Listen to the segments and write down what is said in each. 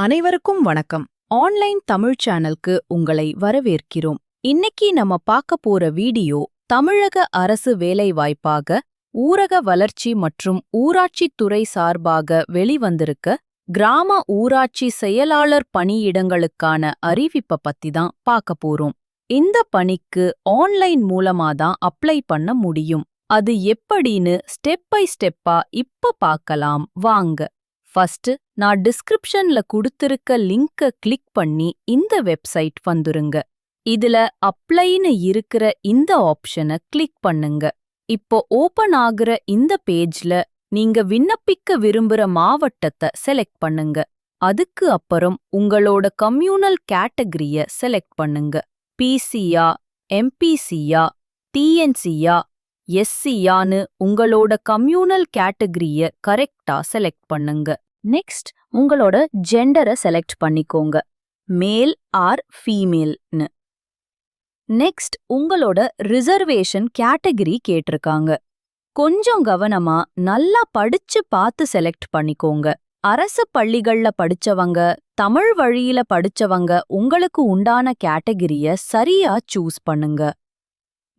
அனைவருக்கும் வணக்கம். ஆன்லைன் தமிழ் சேனலுக்கு உங்களை வரவேற்கிறோம். இன்னைக்கு நம்ம பார்க்க போற வீடியோ தமிழக அரசு வேலைவாய்ப்பாக ஊரக வளர்ச்சி மற்றும் ஊராட்சித் துறை சார்பாக வெளிவந்திருக்க கிராம ஊராட்சி செயலாளர் பணியிடங்களுக்கான அறிவிப்பை பத்தி தான் பார்க்க போறோம். இந்த பணிக்கு ஆன்லைன் மூலமா தான் அப்ளை பண்ண முடியும். அது எப்படின்னு ஸ்டெப் பை ஸ்டெப்பா இப்ப பார்க்கலாம். வாங்க. ஃபர்ஸ்ட் நான் டிஸ்கிரிப்ஷன்ல கொடுத்திருக்க லிங்க கிளிக் பண்ணி இந்த வெப்சைட் வந்துருங்க. இதுல அப்ளைன்னு இருக்கிற இந்த ஆப்ஷனை கிளிக் பண்ணுங்க. இப்போ ஓபன் ஆகுற இந்த பேஜ்ல நீங்க விண்ணப்பிக்க விரும்புற மாவட்டத்தை செலக்ட் பண்ணுங்க. அதுக்கு அப்புறம் உங்களோட கம்யூனல் கேட்டகரிய செலக்ட் பண்ணுங்க. பிசியா எம்பிசியா டிஎன்சியா எஸ்சியான்னு உங்களோட கம்யூனல் கேட்டகரிய கரெக்டா செலக்ட் பண்ணுங்க. நெக்ஸ்ட் உங்களோட ஜெண்டரை செலக்ட் பண்ணிக்கோங்க. மேல் ஆர் ஃபீமேல்னு நெக்ஸ்ட் உங்களோட ரிசர்வேஷன் கேட்டகரி கேட்டிருக்காங்க. கொஞ்சம் கவனமா நல்லா படிச்சு பார்த்து செலக்ட் பண்ணிக்கோங்க. அரசு பள்ளிகள்ல படிச்சவங்க தமிழ் வழியில படிச்சவங்க உங்களுக்கு உண்டான கேட்டகிரிய சரியா சூஸ் பண்ணுங்க.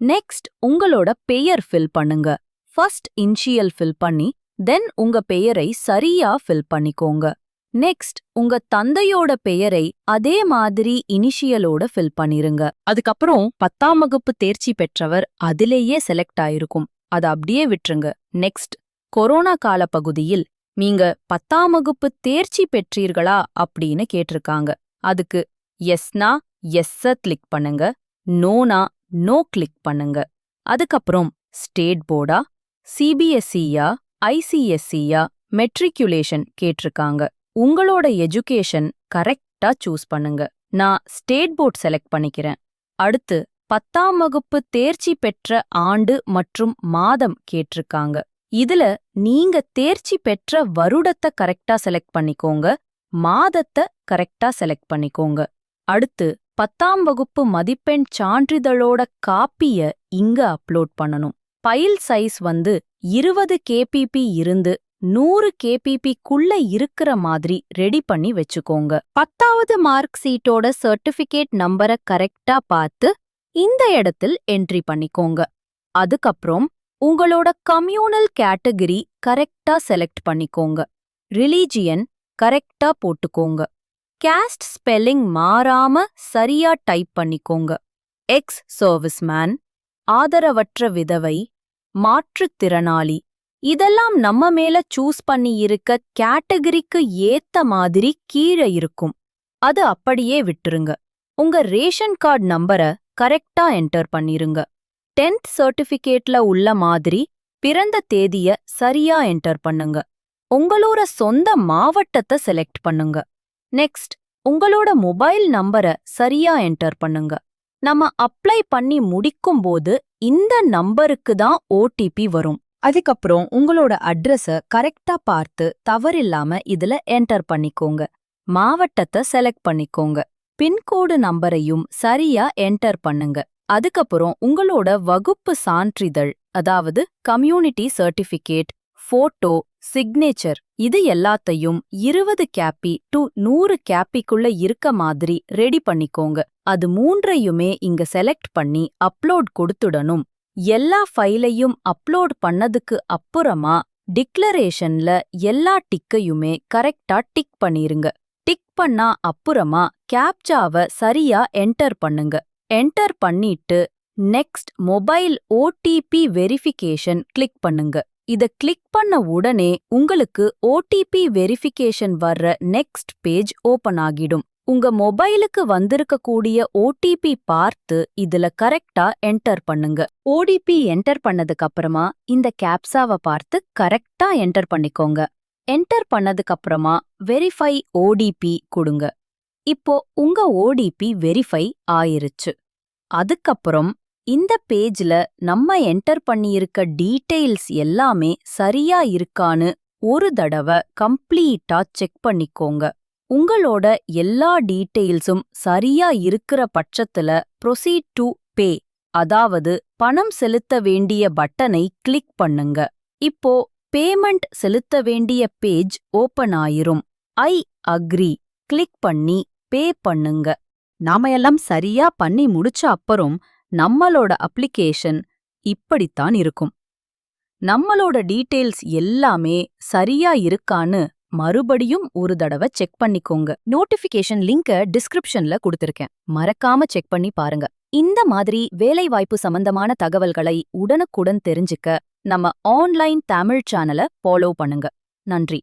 நெக்ஸ்ட் உங்களோட பெயர் ஃபில் பண்ணுங்க. ஃபர்ஸ்ட் இன்ஷியல் ஃபில் பண்ணி தென் உங்க பெயரை சரியா ஃபில் பண்ணிக்கோங்க. நெக்ஸ்ட் உங்க தந்தையோட பெயரை அதே மாதிரி இனிஷியலோட ஃபில் பண்ணிருங்க. அதுக்கப்புறம் பத்தாம் வகுப்பு தேர்ச்சி பெற்றவர் அதிலேயே செலக்ட் ஆயிருக்கும். அத அப்படியே விட்டுருங்க. நெக்ஸ்ட் கொரோனா கால பகுதியில் நீங்க பத்தாம் வகுப்பு தேர்ச்சி பெற்றீர்களா அப்படின்னு கேட்டிருக்காங்க. அதுக்கு எஸ்னா எஸ்ஸ கிளிக் பண்ணுங்க. நோனா நோ கிளிக் பண்ணுங்க. அதுக்கப்புறம் ஸ்டேட் போர்டா சிபிஎஸ்இயா ஐசிஎஸ்சியா மெட்ரிகுலேஷன் கேட்டிருக்காங்க. உங்களோட எஜுகேஷன் கரெக்டா சூஸ் பண்ணுங்க. நான் ஸ்டேட் போர்ட் செலக்ட் பண்ணிக்கிறேன். அடுத்து பத்தாம் வகுப்பு தேர்ச்சி பெற்ற ஆண்டு மற்றும் மாதம் கேட்டிருக்காங்க. இதுல நீங்க தேர்ச்சி பெற்ற வருடத்தை கரெக்டா செலக்ட் பண்ணிக்கோங்க. மாதத்தை கரெக்டா செலக்ட் பண்ணிக்கோங்க. அடுத்து பத்தாம் வகுப்பு மதிப்பெண் சான்றிதழோட காப்பிய இங்க அப்லோட் பண்ணணும். பைல் சைஸ் வந்து இருபது கேபிபி இருந்து நூறு கேபிபிக்குள்ள இருக்கிற மாதிரி ரெடி பண்ணி வச்சுக்கோங்க. பத்தாவது மார்க் சீட்டோட சர்டிபிகேட் நம்பரை கரெக்டா பார்த்து இந்த இடத்தில் என்ட்ரி பண்ணிக்கோங்க. அதுக்கப்புறம் உங்களோட கம்யூனல் கேட்டகரி கரெக்டா செலக்ட் பண்ணிக்கோங்க. ரிலீஜியன் கரெக்டா போட்டுக்கோங்க. கேஸ்ட் ஸ்பெல்லிங் மாறாம சரியா டைப் பண்ணிக்கோங்க. எக்ஸ் சர்வீஸ்மேன் ஆதரவற்ற விதவை மாற்றுத்திறனாளி இதெல்லாம் நம்ம மேல சூஸ் பண்ணி இருக்க கேட்டகரிக்கு ஏத்த மாதிரி கீழே இருக்கும். அது அப்படியே விட்டுருங்க. உங்க ரேஷன் கார்டு நம்பரை கரெக்டா என்டர் பண்ணிருங்க. டென்த் சர்டிபிகேட்ல உள்ள மாதிரி பிறந்த தேதிய சரியா என்டர் பண்ணுங்க. உங்களோட சொந்த மாவட்டத்தை செலக்ட் பண்ணுங்க. நெக்ஸ்ட் உங்களோட மொபைல் நம்பரை சரியா என்டர் பண்ணுங்க. நம்ம அப்ளை பண்ணி முடிக்கும் போது இந்த நம்பருக்கு தான் ஓடிபி வரும். அதுக்கப்புறம் உங்களோட அட்ரஸ கரெக்டா பார்த்து தவறில்லாம இதுல என்டர் பண்ணிக்கோங்க. மாவட்டத்தை செலக்ட் பண்ணிக்கோங்க. பின்கோடு நம்பரையும் சரியா என்டர் பண்ணுங்க. அதுக்கப்புறம் உங்களோட வகுப்பு சான்றிதழ் அதாவது கம்யூனிட்டி சர்டிபிகேட் போட்டோ சிக்னேச்சர் இது எல்லாத்தையும் இருபது கேப்பி டு நூறு கேப்பிக்குள்ள இருக்க மாதிரி ரெடி பண்ணிக்கோங்க. அது மூன்றையுமே இங்க செலக்ட் பண்ணி அப்லோட் கொடுத்துடணும். எல்லா ஃபைலையும் அப்லோட் பண்ணதுக்கு அப்புறமா டிக்ளரேஷன்ல எல்லா டிக்கையுமே கரெக்டா டிக் பண்ணிருங்க. டிக் பண்ணா அப்புறமா கேப்சாவ சரியா என்டர் பண்ணுங்க. என்டர் பண்ணிட்டு next mobile OTP verification click பண்ணுங்க. இத கிளிக் பண்ண உடனே உங்களுக்கு ஓடிபி வெரிஃபிகேஷன் வர்ற நெக்ஸ்ட் பேஜ் ஓபன் ஆகிடும். உங்க மொபைலுக்கு வந்திருக்கக்கூடிய ஓடிபி பார்த்து இதுல கரெக்டா என்டர் பண்ணுங்க. ஓடிபி என்டர் பண்ணதுக்கு அப்புறமா இந்த கேப்சாவை பார்த்து கரெக்டா என்டர் பண்ணிக்கோங்க. என்டர் பண்ணதுக்கு அப்புறமா வெரிஃபை ஓடிபி கொடுங்க. இப்போ உங்க ஓடிபி வெரிஃபை ஆயிருச்சு. அதுக்கப்புறம் இந்த பேஜ்ல நம்ம என்டர் பண்ணியிருக்க டீட்டெயில்ஸ் எல்லாமே சரியா இருக்கான்னு ஒரு தடவை கம்ப்ளீட்டா செக் பண்ணிக்கோங்க. உங்களோட எல்லா டீட்டெயில்ஸும் சரியா இருக்கிற பட்சத்துல ப்ரொசீட் டு பே அதாவது பணம் செலுத்த வேண்டிய பட்டனை கிளிக் பண்ணுங்க. இப்போ பேமெண்ட் செலுத்த வேண்டிய பேஜ் ஓபன் ஆயிரும். ஐ அக்ரி கிளிக் பண்ணி பே பண்ணுங்க. நாம எல்லாம் சரியா பண்ணி முடிச்ச அப்புறம் நம்மளோட அப்ளிகேஷன் இப்படித்தான் இருக்கும். நம்மளோட டீட்டெயில்ஸ் எல்லாமே சரியா இருக்கான்னு மறுபடியும் ஒரு தடவை செக் பண்ணிக்கோங்க. நோட்டிஃபிகேஷன் லிங்க டிஸ்கிரிப்ஷன்ல கொடுத்திருக்கேன். மறக்காம செக் பண்ணி பாருங்க. இந்த மாதிரி வேலைவாய்ப்பு சம்பந்தமான தகவல்களை உடனுக்குடன் தெரிஞ்சுக்க நம்ம ஆன்லைன் தமிழ் சேனலை ஃபாலோ பண்ணுங்க. நன்றி.